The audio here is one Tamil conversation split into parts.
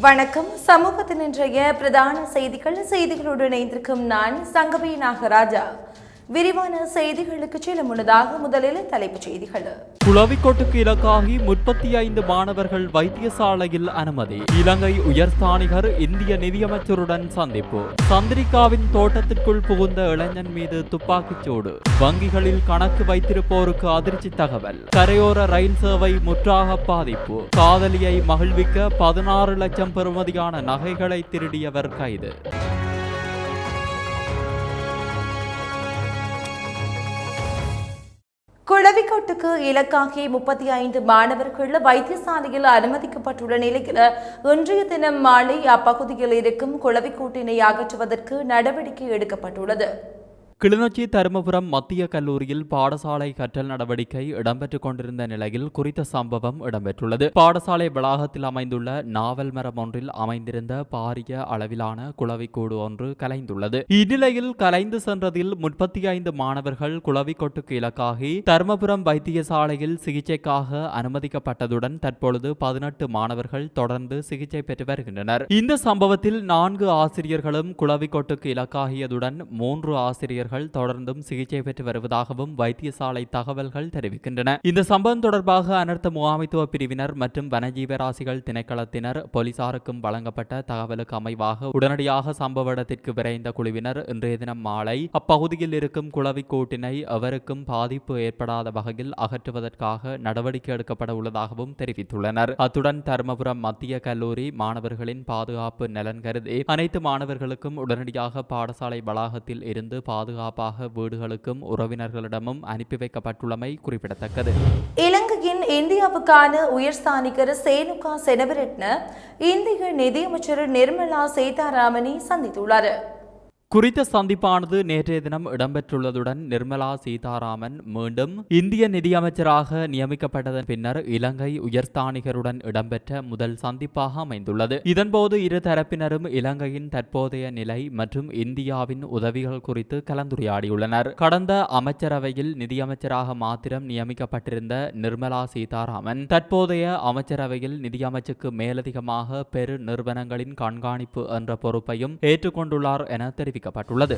வணக்கம். சமூகத்தின் இன்றைய பிரதான செய்திகள் செய்திகளுடன் இணைந்திருக்கும் நான் சங்கவி நாகராஜா. விரிவான செய்திகளுக்கு செல்ல முன்னதாக முதலில் தலைப்புச் செய்திகள். குளவிக்கோட்டுக்கு இலக்காகி முப்பத்தி ஐந்து மாணவர்கள் வைத்தியசாலையில் அனுமதி. இலங்கை உயர்ஸ்தானிகர் இந்திய நிதியமைச்சருடன் சந்திப்பு. சந்திரிகாவின் தோட்டத்திற்குள் புகுந்த இளைஞன் மீது துப்பாக்கிச்சூடு வங்கிகளில் கணக்கு வைத்திருப்போருக்கு அதிர்ச்சி தகவல். கரையோர ரயில் சேவை முற்றாக பாதிப்பு. காதலியை மகிழ்விக்க பதினாறு லட்சம் பெறுமதியான நகைகளை திருடியவர் கைது. குளவிக்கோட்டுக்கு இலக்காகி முப்பத்தி ஐந்து மாணவர்கள் வைத்தியசாலையில் அனுமதிக்கப்பட்டுள்ள நிலையில் இன்றைய தினம் மாலை அப்பகுதியில் இருக்கும் குளவிக்கூட்டினை அகற்றுவதற்கு நடவடிக்கை எடுக்கப்பட்டுள்ளது. கிளிநொச்சி தருமபுரம் மத்திய கல்லூரியில் பாடசாலை கற்றல் நடவடிக்கை இடம்பெற்றுக் கொண்டிருந்த நிலையில் குறித்த சம்பவம் இடம்பெற்றுள்ளது. பாடசாலை வளாகத்தில் அமைந்துள்ள நாவல் மரம் ஒன்றில் அமைந்திருந்த பாரிய அளவிலான குளவிக்கூடு ஒன்று கலைந்துள்ளது. இந்நிலையில் கலைந்து சென்றதில் முப்பத்தி ஐந்து மாணவர்கள் குளவிக்கொட்டுக்கு இலக்காகி தருமபுரம் வைத்தியசாலையில் சிகிச்சைக்காக அனுமதிக்கப்பட்டதுடன் தற்பொழுது பதினெட்டு மாணவர்கள் தொடர்ந்து சிகிச்சை பெற்று வருகின்றனர். இந்த சம்பவத்தில் நான்கு ஆசிரியர்களும் குளவிக்கொட்டுக்கு இலக்காகியதுடன் மூன்று ஆசிரியர்கள் தொடர்ந்தும் சிகிச்சை பெற்று வருவதாகவும் வைத்தியசாலை தகவல்கள் தெரிவிக்கின்றன. இந்த சம்பவம் தொடர்பாக அனர்த்த முகாமைத்துவ பிரிவினர் மற்றும் வனஜீவராசிகள் திணைக்களத்தினர் போலீசாருக்கும் வழங்கப்பட்ட தகவலுக்கு அமைவாக உடனடியாக சம்பவ இடத்திற்கு விரைந்த குழுவினர் இன்றைய தினம் மாலை அப்பகுதியில் இருக்கும் குளவிக்கூட்டினை எவருக்கும் பாதிப்பு ஏற்படாத வகையில் அகற்றுவதற்காக நடவடிக்கை எடுக்கப்பட உள்ளதாகவும் தெரிவித்துள்ளனர். அத்துடன் தருமபுரம் மத்திய கல்லூரி மாணவர்களின் பாதுகாப்பு நலன் கருதி அனைத்து மாணவர்களுக்கும் உடனடியாக பாடசாலை வளாகத்தில் இருந்து பாதுகாப்பாக வீடுகளுக்கும் உறவினர்களிடமும் அனுப்பி வைக்கப்பட்டுள்ளமை குறிப்பிடத்தக்கது. இலங்கையின் இந்தியாவுக்கான உயர்ஸ்தானிகர் சேனுகா செனவரட்ன இந்திய நிதியமைச்சர் நிர்மலா சீதாராமனை சந்தித்துள்ளார். குறித்த சந்திப்பானது நேற்றைய தினம் இடம்பெற்றுள்ளதுடன் நிர்மலா சீதாராமன் மீண்டும் இந்திய நிதியமைச்சராக நியமிக்கப்பட்டதன் பின்னர் இலங்கை உயர்ஸ்தானிகருடன் இடம்பெற்ற முதல் சந்திப்பாக அமைந்துள்ளது. இதன்போது இரு தரப்பினரும் இலங்கையின் தற்போதைய நிலை மற்றும் இந்தியாவின் உதவிகள் குறித்து கலந்துரையாடியுள்ளனர். கடந்த அமைச்சரவையில் நிதியமைச்சராக மாத்திரம் நியமிக்கப்பட்டிருந்த நிர்மலா சீதாராமன் தற்போதைய அமைச்சரவையில் நிதியமைச்சுக்கு மேலதிகமாக பெரு நிறுவனங்களின் கண்காணிப்பு என்ற பொறுப்பையும் ஏற்றுக்கொண்டுள்ளார் என தெரிவிக்கப்பட்டுள்ளது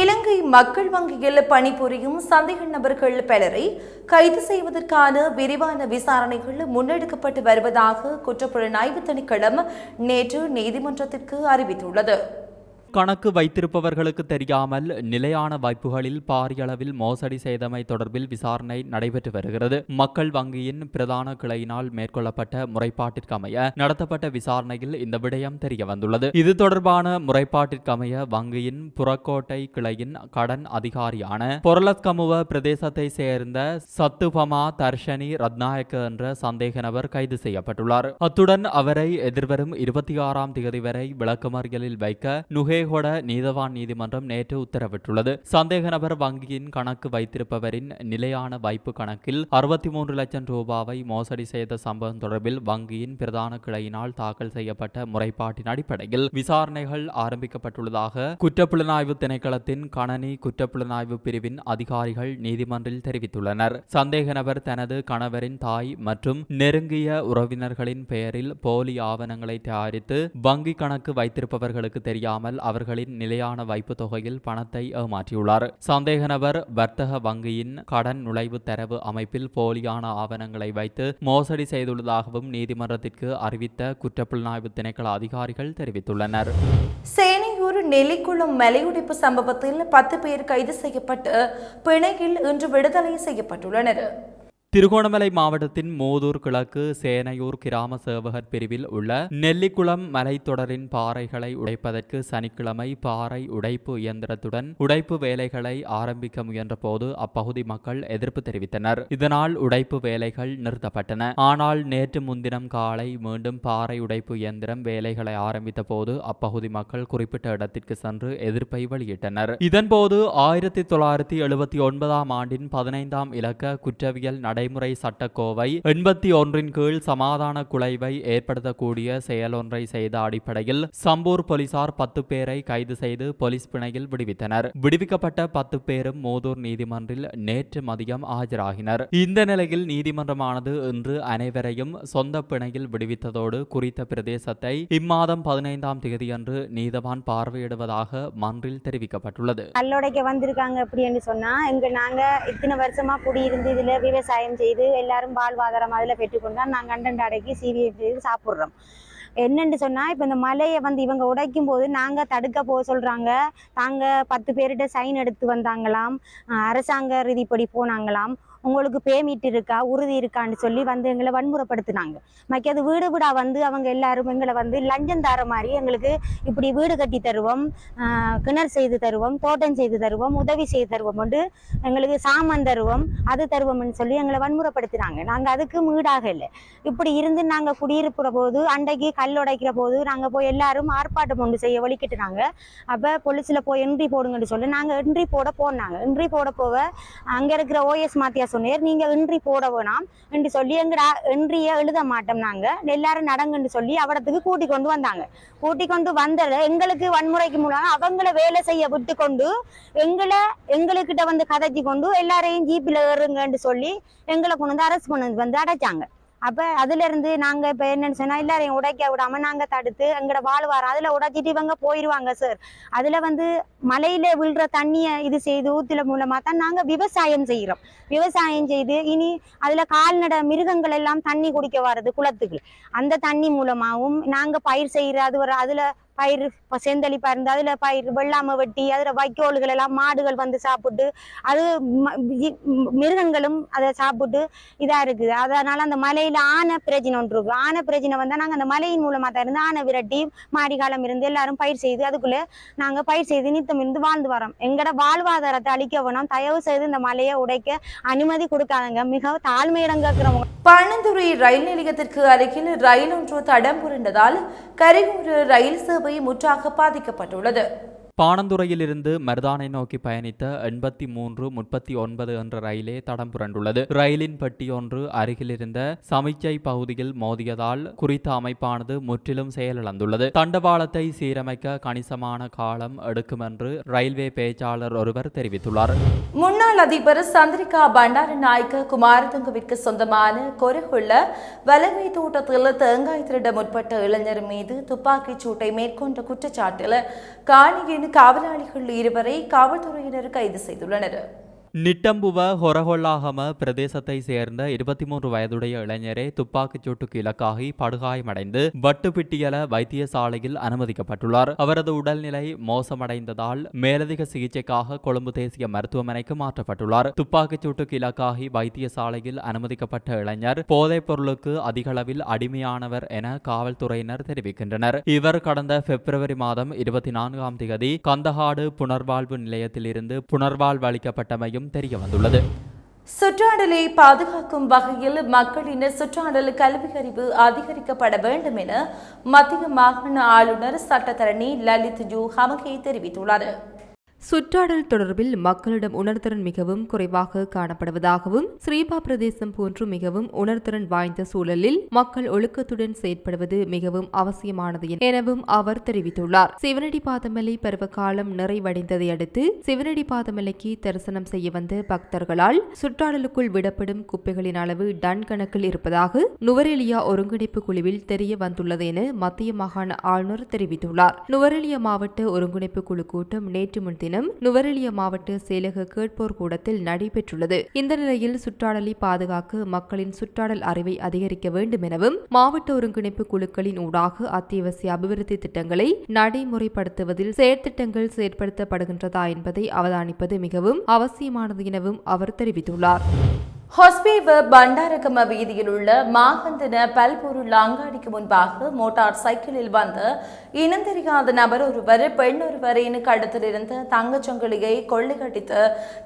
இலங்கை மக்கள் வங்கியில் பணிபுரியும் சந்தேக நபர்கள் பலரை கைது செய்வதற்கான விரிவான விசாரணைகள் முன்னெடுக்கப்பட்டு வருவதாக குற்றப்புலனாய்வு திணைக்களம் நேற்று நீதிமன்றத்திற்கு அறிவித்துள்ளது. கணக்கு வைத்திருப்பவர்களுக்கு தெரியாமல் நிலையான வாய்ப்புகளில் பாரிய அளவில் மோசடி செய்தமை தொடர்பில் விசாரணை நடைபெற்று வருகிறது. மக்கள் வங்கியின் பிரதான கிளையினால் மேற்கொள்ளப்பட்ட முறைப்பாட்டிற்கமைய நடத்தப்பட்ட விசாரணையில் இந்த விடயம் தெரிய வந்துள்ளது இது தொடர்பான முறைப்பாட்டிற்கமைய வங்கியின் புறக்கோட்டை கிளையின் கடன் அதிகாரியான பொருளத்கமுவ பிரதேசத்தை சேர்ந்த சத்துபமா தர்ஷனி ரத்நாயக்க என்ற சந்தேக நபர் கைது செய்யப்பட்டுள்ளார். அத்துடன் அவரை எதிர்வரும் இருபத்தி ஆறாம் தேதி வரை விளக்கமறியலில் வைக்க நுகேகொட நீதவான் நீதிமன்றம் நேற்று உத்தரவிட்டுள்ளது. சந்தேக நபர் வங்கியின் கணக்கு வைத்திருப்பவரின் நிலையான வைப்பு கணக்கில் அறுபத்தி மூன்று லட்சம் ரூபாவை மோசடி செய்த சம்பவம் தொடர்பில் வங்கியின் பிரதான கிளையினால் தாக்கல் செய்யப்பட்ட முறைப்பாட்டின் அடிப்படையில் விசாரணைகள் ஆரம்பிக்கப்பட்டுள்ளதாக குற்றப்புலனாய்வு திணைக்களத்தின் கணனி குற்றப்புலனாய்வு பிரிவின் அதிகாரிகள் நீதிமன்றில் தெரிவித்துள்ளனர். சந்தேக நபர் தனது கணவரின் தாய் மற்றும் நெருங்கிய உறவினர்களின் பெயரில் போலி ஆவணங்களை தயாரித்து வங்கி கணக்கு வைத்திருப்பவர்களுக்கு தெரியாமல் அவர்களின் நிலையான வைப்பு தொகையில் பணத்தை ஏமாற்றியுள்ளார். சந்தேக நபர் வர்த்தக வங்கியின் கடன் நுழைவு தரவு அமைப்பில் போலியான ஆவணங்களை வைத்து மோசடி செய்துள்ளதாகவும் நீதிமன்றத்திற்கு அறிவித்த குற்றப்புலனாய்வு திணைக்கள அதிகாரிகள் தெரிவித்துள்ளனர். சேனையூர் நெல்லிக்குளம் மலையுடைப்பு சம்பவத்தில் பத்து பேர் கைது செய்யப்பட்டு பிணையில் இன்று விடுதலை செய்யப்பட்டுள்ளனர். திருகோணமலை மாவட்டத்தின் மோதூர் கிழக்கு சேனையூர் கிராம சேவகர் பிரிவில் உள்ள நெல்லிக்குளம் மலைத்தொடரின் பாறைகளை உடைப்பதற்கு சனிக்கிழமை பாறை உடைப்பு இயந்திரத்துடன் உடைப்பு வேலைகளை ஆரம்பிக்க முயன்றபோது அப்பகுதி மக்கள் எதிர்ப்பு தெரிவித்தனர். இதனால் உடைப்பு வேலைகள் நிறுத்தப்பட்டன. ஆனால் நேற்று முன்தினம் காலை மீண்டும் பாறை உடைப்பு இயந்திரம் வேலைகளை ஆரம்பித்த போது அப்பகுதி மக்கள் குறிப்பிட்ட இடத்திற்கு சென்று எதிர்ப்பை வெளியிட்டனர். இதன்போது ஆயிரத்தி தொள்ளாயிரத்தி எழுபத்தி ஒன்பதாம் ஆண்டின் பதினைந்தாம் இலக்க குற்றவியல் நடைமுறை சட்டக்கோவை எண்பத்தி ஒன்றின் கீழ் சமாதான குலைவை ஏற்படுத்தக்கூடிய செயலொன்றை செய்த அடிப்படையில் சம்பூர் போலீசார் பத்து பேரை கைது செய்து போலீஸ் பிணையில் விடுவித்தனர். விடுவிக்கப்பட்ட பத்து பேரும் மோதூர் நீதிமன்றில் நேற்று மதியம் ஆஜராகினர். இந்த நிலையில் நீதிமன்றமானது இன்று அனைவரையும் சொந்த பிணையில் விடுவித்ததோடு குறித்த பிரதேசத்தை இம்மாதம் பதினைந்தாம் தேதியன்று நீதவான் பார்வையிடுவதாக மன்றில் தெரிவிக்கப்பட்டுள்ளது. கல்லோடைக்க வந்திருக்காங்க அப்படின்னு சொன்னா இங்க நாங்க இத்தனை வருஷமா குடியிருந்து இதுல விவசாயம் செய்து எல்லாரும் வாழ்வாதாரம் அதுல பெற்றுக்கொண்டால் நாங்க அண்டண்ட அடைக்கி சீவியம் செய்து சாப்பிட்றோம். என்னன்னு சொன்னா இப்ப இந்த மலையை வந்து இவங்க உடைக்கும் போது நாங்க தடுக்க போக சொல்றாங்க. தாங்க பத்து பேர்கிட்ட சைன் எடுத்து வந்தாங்களாம். அரசாங்க ரீதிப்படி போனாங்களாம். உங்களுக்கு பேமிட் இருக்கா உறுதி இருக்கான்னு சொல்லி வந்து எங்களை வன்முறைப்படுத்தினாங்க. மக்கி அது வீடு வீடா வந்து அவங்க எல்லாரும் எங்களை வந்து லஞ்சம் தர மாதிரி எங்களுக்கு இப்படி வீடு கட்டி தருவோம் கிணறு செய்து தருவோம் தோட்டம் செய்து தருவோம் உதவி செய்து தருவோம் உண்டு எங்களுக்கு சாமான் தருவோம் அது தருவோம்னு சொல்லி எங்களை வன்முறைப்படுத்தினாங்க. நாங்கள் அதுக்கு வீடாக இல்லை. இப்படி இருந்து நாங்கள் குடியிருப்புற போது அன்றைக்கு கல் உடைக்கிற போது நாங்கள் போய் எல்லாரும் ஆர்ப்பாட்டம் ஒன்று செய்ய வலிக்கிட்டுனாங்க அப்போ போலீஸில் போய் என்ட்ரி போடுங்கன்னு சொல்லி நாங்கள் என்ட்ரி போட போனாங்க. என்ட்ரி போட போக அங்கே இருக்கிற ஓஎஸ் மாத்தியா சொன்னார். நீங்கள் இன்றி போட வேணாம் என்று சொல்லி எங்கடா இன்றிய எழுத மாட்டோம் நாங்கள் எல்லாரும் நடங்கன்னு சொல்லி அவடத்துக்கு கூட்டி கொண்டு வந்தாங்க. கூட்டி கொண்டு வந்தது எங்களுக்கு வன்முறைக்கு மூலம் அவங்கள வேலை செய்ய விட்டு கொண்டு எங்களை எங்களுக்கிட்ட வந்து கதைச்சி கொண்டு எல்லாரையும் ஜீப்பில் ஏறுங்கன்னு சொல்லி எங்களை கொண்டு வந்து அரெஸ்ட் கொண்டு வந்து அடைச்சாங்க. அப்போ அதுலேருந்து நாங்கள் இப்போ என்னென்னு சொன்னால் எல்லாரையும் உடைக்க விடாமல் நாங்கள் தடுத்து எங்களோட வாழ்வாரம் அதில் உடைச்சிட்டு இவங்க போயிடுவாங்க சார் அதில் வந்து மலையில் விழுற தண்ணியை இது செய்து ஊத்துல மூலமாக தான் நாங்கள் விவசாயம் செய்கிறோம் விவசாயம் செய்து இனி அதில் கால்நடை மிருகங்கள் எல்லாம் தண்ணி குடிக்க வர்றது குளத்துக்கு. அந்த தண்ணி மூலமாகவும் நாங்கள் பயிர் செய்கிற அது ஒரு அதில் பயிர் இப்ப செந்தளிப்பா இருந்து அதுல பயிர் வெள்ளாமை வெட்டி அதுல வைக்கோல்கள் எல்லாம் மாடுகள் வந்து சாப்பிட்டு அது மிருகங்களும் அதை சாப்பிட்டு இதா இருக்குது. அதனால அந்த மலையில ஆனை பிரச்சனை ஒன்று இருக்கு. ஆனை பிரச்சனை வந்தா நாங்க அந்த மலையின் மூலமா தான் இருந்து ஆனை விரட்டி மாடி காலம் இருந்து எல்லாரும் பயிர் செய்து அதுக்குள்ள நாங்க பயிர் செய்து நித்தம் இருந்து வாழ்ந்து வரோம். எங்கட வாழ்வாதாரத்தை அழிக்க வேணும். தயவு செய்து இந்த மலையை உடைக்க அனுமதி கொடுக்காதங்க. மிக தாழ்மையிடம் கேட்கிறவங்க பழந்துறை ரயில் நிலையத்திற்கு அருகில் ரயில் ஒன்று தடம் புரண்டதால் கரிகூர் ரயில் சேவை முற்றாக பாதிக்கப்பட்டுள்ளது. பாணந்துறையிலிருந்து மருதானை நோக்கி பயணித்த எண்பத்தி மூன்று முப்பத்தி ஒன்பது என்ற ரயிலே தடம் புரண்டுள்ளது. ரயிலின் பெட்டி ஒன்று அருகிலிருந்த சமிச்சை பகுதியில் மோதியதால் குறித்த அமைப்பானது முற்றிலும் செயலிழந்துள்ளது. தண்டவாளத்தை சீரமைக்க கணிசமான காலம் எடுக்கும் என்று ரயில்வே பேச்சாளர் ஒருவர் தெரிவித்துள்ளார். முன்னாள் அதிபர் சந்திரிகா பண்டாரநாயக்க குமாரதுங்கவிற்கு சொந்தமான கொருகுள்ள வலமை தோட்டத்தில் தேங்காய் திருட முற்பட்ட இளைஞர் மீது துப்பாக்கிச் சூட்டை மேற்கொண்ட குற்றச்சாட்டில் காணியின் காவலாளிகள் இருவரை காவல்துறையினர் கைது செய்துள்ளனர். நிட்டம்புவ ஹொரஹொல்லாகம பிரதேசத்தை சேர்ந்த இருபத்தி மூன்று வயதுடைய இளைஞரே துப்பாக்கிச் சூட்டுக்கு இலக்காகி படுகாயமடைந்து வட்டுப்பிட்டியல வைத்தியசாலையில் அனுமதிக்கப்பட்டுள்ளார். அவரது உடல்நிலை மோசமடைந்ததால் மேலதிக சிகிச்சைக்காக கொழும்பு தேசிய மருத்துவமனைக்கு மாற்றப்பட்டுள்ளார். துப்பாக்கிச் சூட்டுக்கு இலக்காகி வைத்தியசாலையில் அனுமதிக்கப்பட்ட இளைஞர் போதைப் பொருளுக்கு அதிகளவில் அடிமையானவர் என காவல்துறையினர் தெரிவிக்கின்றனர். இவர் கடந்த பிப்ரவரி மாதம் இருபத்தி நான்காம் தேதி கந்தகாடு புனர்வாழ்வு நிலையத்திலிருந்து புனர்வாழ்வு அளிக்கப்பட்டமையும் தெரிய வந்துள்ளது சுற்றாடலை பாதுகாக்கும் வகையில் மக்களின் சுற்றாடல் கல்வி அறிவு அதிகரிக்கப்பட வேண்டும் என மத்திய மாகாண ஆளுநர் சட்டத்தரணி லலித் ஜூ ஹமகே தெரிவித்துள்ளார். சுற்றாடல் தொடர்பில் மக்களிடம் உணர்திறன் மிகவும் குறைவாக காணப்படுவதாகவும் ஸ்ரீபா பிரதேசம் போன்று மிகவும் உணர்திறன் வாய்ந்த சூழலில் மக்கள் ஒழுக்கத்துடன் செயற்படுவது மிகவும் அவசியமானது எனவும் அவர் தெரிவித்துள்ளார். சிவனடி பாதமலை பருவகாலம் நிறைவடைந்ததை அடுத்து சிவனடி பாதமலைக்கு தரிசனம் செய்ய வந்த பக்தர்களால் சுற்றாடலுக்குள் விடப்படும் குப்பைகளின் அளவு டன் கணக்கில் இருப்பதாக நுவரெலியா ஒருங்கிணைப்பு குழுவில் தெரிய வந்துள்ளது என மத்திய மாகாண ஆளுநர் தெரிவித்துள்ளார். நுவரெலியா மாவட்ட ஒருங்கிணைப்பு குழு கூட்டம் நேற்று முன்தினம் நுவரெலியா மாவட்ட செயலக கேட்போர் கூடத்தில் நடைபெற்றுள்ளது. இந்த நிலையில் சுற்றாடலை பாதுகாக்க மக்களின் சுற்றாடல் அறிவை அதிகரிக்க வேண்டும் எனவும் மாவட்ட ஒருங்கிணைப்பு குழுக்களின் ஊடாக அத்தியாவசிய அபிவிருத்தி திட்டங்களை நடைமுறைப்படுத்துவதில் செயற்திட்டங்கள் செயற்படுத்தப்படுகின்றதா என்பதை அவதானிப்பது மிகவும் அவசியமானது எனவும் அவர் தெரிவித்துள்ளார். ஹொஸ்பேவ பண்டாரகம வீதியில் உள்ள மாகந்தன பல்பொருள் அங்காடிக்கு முன்பாக மோட்டார் சைக்கிளில் வந்த இனம் தெரியாத நபர் ஒருவர் பெண் ஒருவரின் கடத்திலிருந்து இருந்த தங்கச்சங்கிலியை கொள்ளையடித்து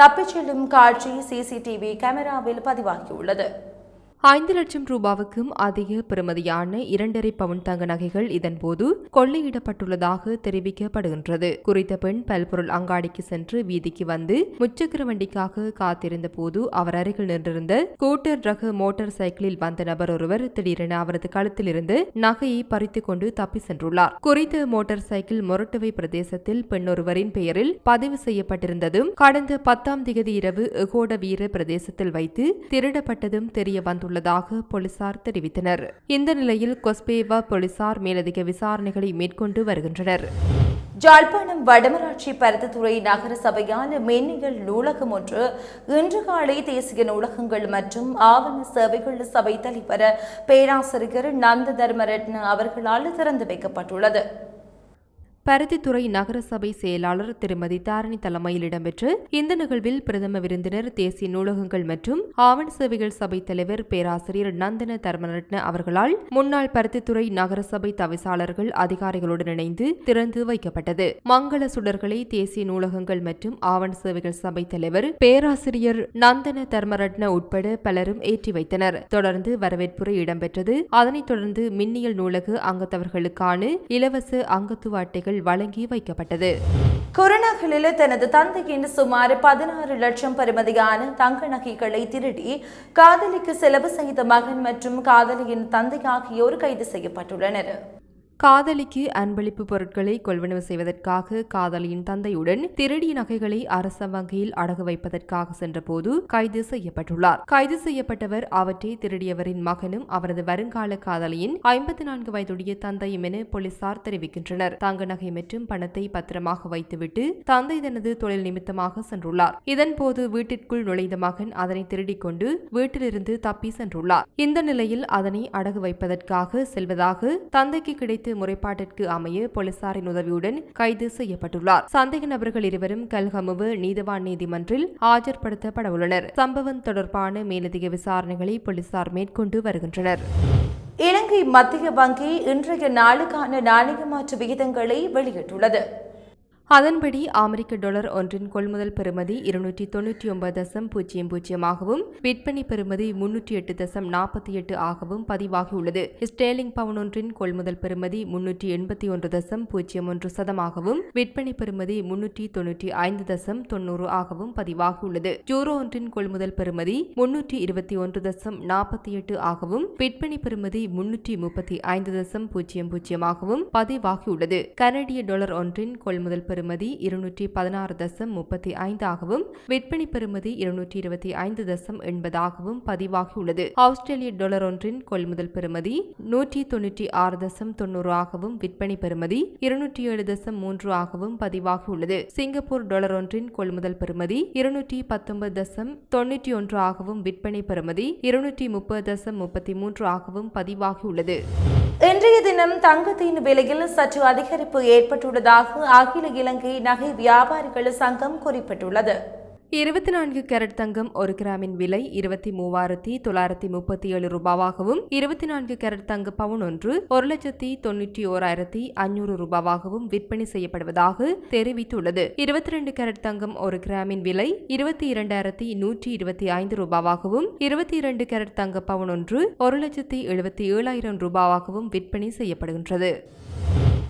தப்பிச் செல்லும் காட்சி சிசிடிவி கேமராவில் பதிவாகியுள்ளது. ஐந்து லட்சம் ரூபாவுக்கும் அதிக பெறுமதியான இரண்டரை பவுன் தங்க நகைகள் இதன்போது கொள்ளையிடப்பட்டுள்ளதாக தெரிவிக்கப்படுகின்றது. குறித்த பெண் பல்பொருள் அங்காடிக்கு சென்று வீதிக்கு வந்து முச்சக்கர வண்டிக்காக காத்திருந்த போது அவர் அருகில் நின்றிருந்த ஸ்கூட்டர் ரக மோட்டார் சைக்கிளில் வந்த நபர் ஒருவர் திடீரென அவரது கழுத்தில் இருந்து நகையை பறித்து கொண்டு தப்பி சென்றுள்ளார். குறித்த மோட்டார் சைக்கிள் மொரட்டுவை பிரதேசத்தில் பெண்ணொருவரின் பெயரில் பதிவு செய்யப்பட்டிருந்ததும் கடந்த பத்தாம் திகதி இரவு எகோட வீர பிரதேசத்தில் வைத்து திருடப்பட்டதும் தெரிய உள்ளதாக போலீசார் தெரிவித்தனர். இந்த நிலையில் கொஸ்பேவா போலீசார் மேலதிக விசாரணைகளை மேற்கொண்டு வருகின்றனர். ஜாழ்ப்பாணம் வடமராட்சி பருத்தித்துறை நகர சபையால் மின்னியல் நூலகம் ஒன்று இன்று காலை தேசிய நூலகங்கள் மற்றும் ஆவண சேவைகள் சபை தலைவர் பேராசிரியர் நந்த தர்மரட்ன அவர்களால் திறந்து வைக்கப்பட்டுள்ளது. பருத்தித்துறை நகரசபை செயலாளர் திருமதி தாரணி தலைமையில் இடம்பெற்ற இந்த நிகழ்வில் பிரதம விருந்தினர் தேசிய நூலகங்கள் மற்றும் ஆவண சேவைகள் சபை தலைவர் பேராசிரியர் நந்தன தர்மரட்ன அவர்களால் முன்னாள் பருத்தித்துறை நகரசபை தவிசாளர்கள் அதிகாரிகளுடன் இணைந்து திறந்து வைக்கப்பட்டது. மங்கள சுடர்களை தேசிய நூலகங்கள் மற்றும் ஆவண சேவைகள் சபை தலைவர் பேராசிரியர் நந்தன தர்மரட்ன உட்பட பலரும் ஏற்றி வைத்தனர். தொடர்ந்து வரவேற்புரை இடம்பெற்றது. அதனைத் தொடர்ந்து மின்னியல் நூலக அங்கத்தவர்களுக்கான இலவச அங்கத்துவ அட்டைகள் வழங்கி வைக்கப்பட்டது. கொரோனாக்களில் தனது தந்தையின் சுமார் பதினாறு லட்சம் பெறுமதியான தங்க நகைகளை திருடி காதலிக்கு செலவு செய்த மகன் மற்றும் காதலியின் தந்தை ஆகியோர் கைது செய்யப்பட்டுள்ளனர். காதலிக்கு அன்பளிப்பு பொருட்களை கொள்வனவு செய்வதற்காக காதலியின் தந்தையுடன் திருடிய நகைகளை அரச வங்கியில் அடகு வைப்பதற்காக சென்றபோது கைது செய்யப்பட்டுள்ளார். கைது செய்யப்பட்டவர் அவற்றை திருடியவரின் மகனும் அவரது வருங்கால காதலியின் ஐம்பத்தி நான்கு வயதுடைய தந்தையும் என போலீசார் தெரிவிக்கின்றனர். தங்க நகை மற்றும் பணத்தை பத்திரமாக வைத்துவிட்டு தந்தை தனது தொழில் நிமித்தமாக சென்றுள்ளார். இதன்போது வீட்டிற்குள் நுழைந்த மகன் அதனை திருடிக் கொண்டு வீட்டிலிருந்து தப்பி சென்றுள்ளார். இந்த நிலையில் அதனை அடகு வைப்பதற்காக செல்வதாக தந்தைக்கு கிடைத்த முறைப்பாட்டிற்கு அமைய போலீசாரின் உதவியுடன் கைது செய்யப்பட்டுள்ளார். சந்தேக நபர்கள் இருவரும் கல்கமுவு நீதவான் நீதிமன்றில் ஆஜர்படுத்தப்பட உள்ளனர் சம்பவம் தொடர்பான மேலதிக விசாரணைகளை போலீசார் மேற்கொண்டு வருகின்றனர். இலங்கை மத்திய வங்கி இன்றைய நாளுக்கான நாணய மாற்று விகிதங்களை வெளியிட்டுள்ளது. அதன்படி அமெரிக்க டாலர் ஒன்றின் கொள்முதல் பெறுமதி இருநூற்றி தொன்னூற்றி ஒன்பது தசம் பூஜ்ஜியம் பூஜ்ஜியமாகவும் விற்பனை பெறுமதி முன்னூற்றி எட்டு தசம் நாற்பத்தி எட்டு ஆகவும் பதிவாகியுள்ளது. ஸ்டேலிங் பவுன் ஒன்றின் கொள்முதல் பெறுமதி முன்னூற்றி எண்பத்தி ஒன்று தசம் பூஜ்ஜியம் ஒன்று சதமாகவும் விற்பனை பெறுமதி முன்னூற்றி தொன்னூற்றி ஐந்து தசம் தொன்னூறு ஆகவும் பதிவாகியுள்ளது. ஜூரோ ஒன்றின் கொள்முதல் பெறுமதி முன்னூற்றி இருபத்தி ஒன்று தசம் நாற்பத்தி எட்டு ஆகவும் விற்பனை பெறுமதி முன்னூற்றி முப்பத்தி ஐந்து தசம் பூஜ்ஜியம் பூஜ்ஜியமாகவும் பதிவாகியுள்ளது. கனடிய டாலர் ஒன்றின் கொள்முதல் பெறுமதி இருநூற்றி பதினாறு தசம் முப்பத்தி ஐந்தாகவும் விற்பனை பெறுமதி இருநூற்றி இருபத்தி ஐந்து தசம் எண்பதாகவும் பதிவாகியுள்ளது. ஆஸ்திரேலிய டாலர் ஒன்றின் கொள்முதல் பெறுமதி நூற்றி தொன்னூற்றி ஆறு தசம் தொன்னூறு ஆகவும் விற்பனை பெறுமதி இருநூற்றி ஏழு தசம் மூன்று ஆகவும் பதிவாகியுள்ளது. சிங்கப்பூர் டாலர் ஒன்றின் கொள்முதல் பெறுமதி இருநூற்றி பத்தொன்பது தசம் தொன்னூற்றி ஒன்று ஆகவும் விற்பனை பெறுமதி இருநூற்றி முப்பது தசம் முப்பத்தி மூன்று ஆகவும் பதிவாகியுள்ளது. இன்றைய தினம் தங்கத்தின் விலையில் சற்று அதிகரிப்பு ஏற்பட்டுள்ளதாக அகில இலங்கை நகை வியாபாரிகள் சங்கம் குறிப்பிட்டுள்ளது. இருபத்தி நான்கு கேரட் தங்கம் ஒரு கிராமின் விலை இருபத்தி மூவாயிரத்தி தொள்ளாயிரத்தி முப்பத்தி ஏழு ரூபாவாகவும் இருபத்தி நான்கு கேரட் தங்க பவுன் ஒன்று ஒரு லட்சத்தி தொன்னூற்றி ஓராயிரத்தி ஐநூறு ரூபாவாகவும் விற்பனை செய்யப்படுவதாக தெரிவித்துள்ளது. இருபத்தி ரெண்டு கேரட் தங்கம் ஒரு கிராமின் விலை இருபத்தி இரண்டாயிரத்தி நூற்றி இருபத்தி ஐந்து ரூபாவாகவும் இருபத்தி இரண்டு கேரட் தங்க பவுன் ஒன்று ஒரு லட்சத்தி எழுபத்தி ஏழாயிரம் ரூபாவாகவும் விற்பனை செய்யப்படுகின்றது.